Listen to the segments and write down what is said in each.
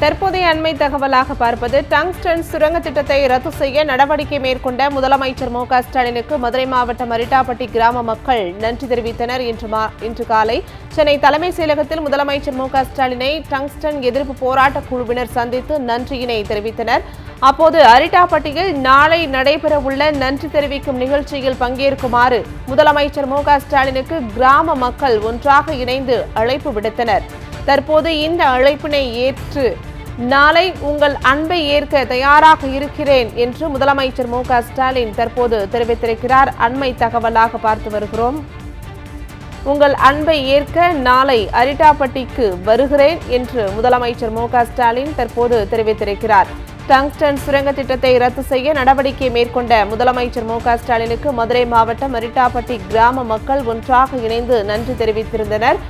தற்போதைய அண்மை தகவலாக பார்ப்பது டங்ஸ்டன் சுரங்க திட்டத்தை ரத்து செய்ய நடவடிக்கை மேற்கொண்ட முதலமைச்சர் மு க ஸ்டாலினுக்கு மதுரை மாவட்டம் அரிட்டாப்பட்டி கிராம மக்கள் நன்றி தெரிவித்தனர். இன்று மா இன்று காலை சென்னை தலைமைச் செயலகத்தில் முதலமைச்சர் மு க ஸ்டாலினை டங்ஸ்டன் எதிர்ப்பு போராட்டக் குழுவினர் சந்தித்து நன்றியினை தெரிவித்தனர். அப்போது அரிட்டாப்பட்டியில் நாளை நடைபெறவுள்ள நன்றி தெரிவிக்கும் நிகழ்ச்சியில் பங்கேற்குமாறு முதலமைச்சர் மு க ஸ்டாலினுக்கு கிராம மக்கள் ஒன்றாக இணைந்து அழைப்பு விடுத்தனர். தற்போது இந்த அழைப்பினை ஏற்று நாளை உங்கள் அன்பை ஏற்க தயாராக இருக்கிறேன் என்று முதலமைச்சர் மு ஸ்டாலின் தற்போது தெரிவித்திருக்கிறார். அண்மை தகவலாக பார்த்து வருகிறோம். உங்கள் அன்பை ஏற்க நாளை அரிட்டாப்பட்டிக்கு வருகிறேன் என்று முதலமைச்சர் மு ஸ்டாலின் தற்போது தெரிவித்திருக்கிறார். டங்ஸ்டன் சுரங்க திட்டத்தை ரத்து செய்ய நடவடிக்கை மேற்கொண்ட முதலமைச்சர் மு ஸ்டாலினுக்கு மதுரை மாவட்டம் அரிட்டாப்பட்டி கிராம மக்கள் ஒன்றாக இணைந்து நன்றி தெரிவித்திருந்தனர்.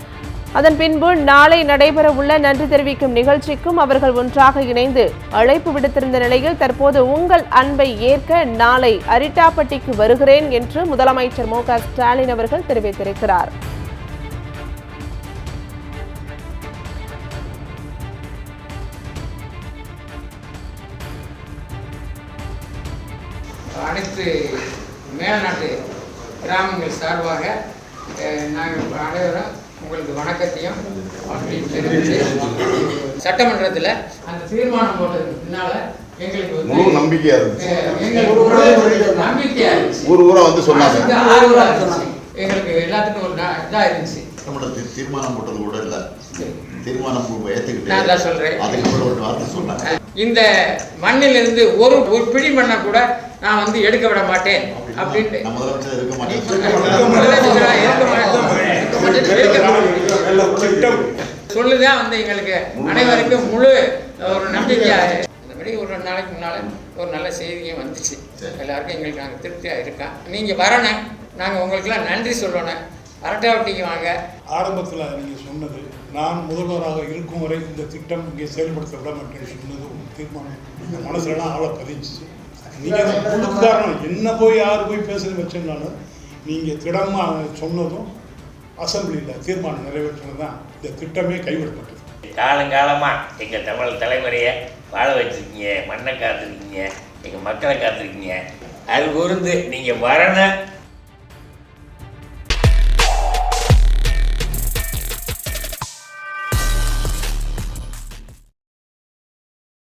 அதன் பின்பு நாளை நடைபெறவுள்ள நன்றி தெரிவிக்கும் நிகழ்ச்சிக்கும் அவர்கள் ஒன்றாக இணைந்து அழைப்பு விடுத்திருந்த நிலையில் தற்போது உங்கள் அன்பை ஏற்க நாளை அரிட்டாப்பட்டிக்கு வருகிறேன் என்று முதலமைச்சர் மு ஸ்டாலின் அவர்கள் தெரிவித்திருக்கிறார். அனைத்து மேல்நாட்டு கிராமங்கள் சார்பாக நாங்கள் அனைவரும் உங்களுக்கு வணக்கத்தையும் அப்படின்னு தெரிவித்து சட்டமன்றத்தில் அந்த தீர்மானம் போட்டதுக்கு பின்னால எங்களுக்கு முழு நம்பிக்கையா இருந்துச்சு. ஒரு நம்பிக்கையா இருந்துச்சு. ஊர் ஊரா வந்து சொன்னாங்க. இந்த ஆர்வலா இருந்துச்சு. எங்களுக்கு எல்லாத்துக்கும் ஒரு நா- இதா இருந்துச்சு. சட்டமன்றத்தில் தீர்மானம் போட்டது கூட இல்ல. தீர்மானம் தான் சொல்றேன். அதுக்கப்புறம் ஒரு வார்த்தை சொன்னாங்க. இந்த மண்ணிலிருந்து ஒரு ஒரு பிடி மண்ணை கூட நான் வந்து எடுக்க விட மாட்டேன். அப்படின்ட்டு மாட்டேன். சொல்லுதான் வந்து எங்களுக்கு. அனைவருக்கும் முழு ஒரு நம்பிக்கையா இந்த மாதிரி ஒரு ரெண்டு நாளைக்கு முன்னால ஒரு நல்ல செய்தியும் வந்துச்சு. எல்லாருக்கும் எங்களுக்கு நாங்கள் திருப்தியாக இருக்கோம். நீங்கள் வரணும் நாங்கள் உங்களுக்கெல்லாம் நன்றி சொல்லணும். அரட்டாவட்டிக்கு வாங்க. ஆரம்பத்தில் நீங்கள் சொன்னது நான் முதல்வராக இருக்கும் வரை இந்த திட்டம் இங்கே செயல்படுத்த விட மாட்டேன்னு சொன்னது ஒரு தீர்மானம். இந்த மனசுலலாம் ஆள பதிஞ்சிச்சு. நீங்கள் தான். முழு காரணம் என்ன போய் யார் போய் பேசுறது வச்சுருந்தாலும் நீங்கள் திடமாக சொன்னதும் அசம்பிளியில் தீர்மானம் நிறைவேற்றினது தான் இந்த திட்டமே கைவிடப்பட்டது. காலங்காலமாக எங்கள் தமிழ் தலைமுறையை வாழ வச்சுருக்கீங்க மண்ணை காத்திருக்கீங்க எங்கள் மக்களை காத்திருக்கீங்க. அது கூர்ந்து நீங்கள் வரணும்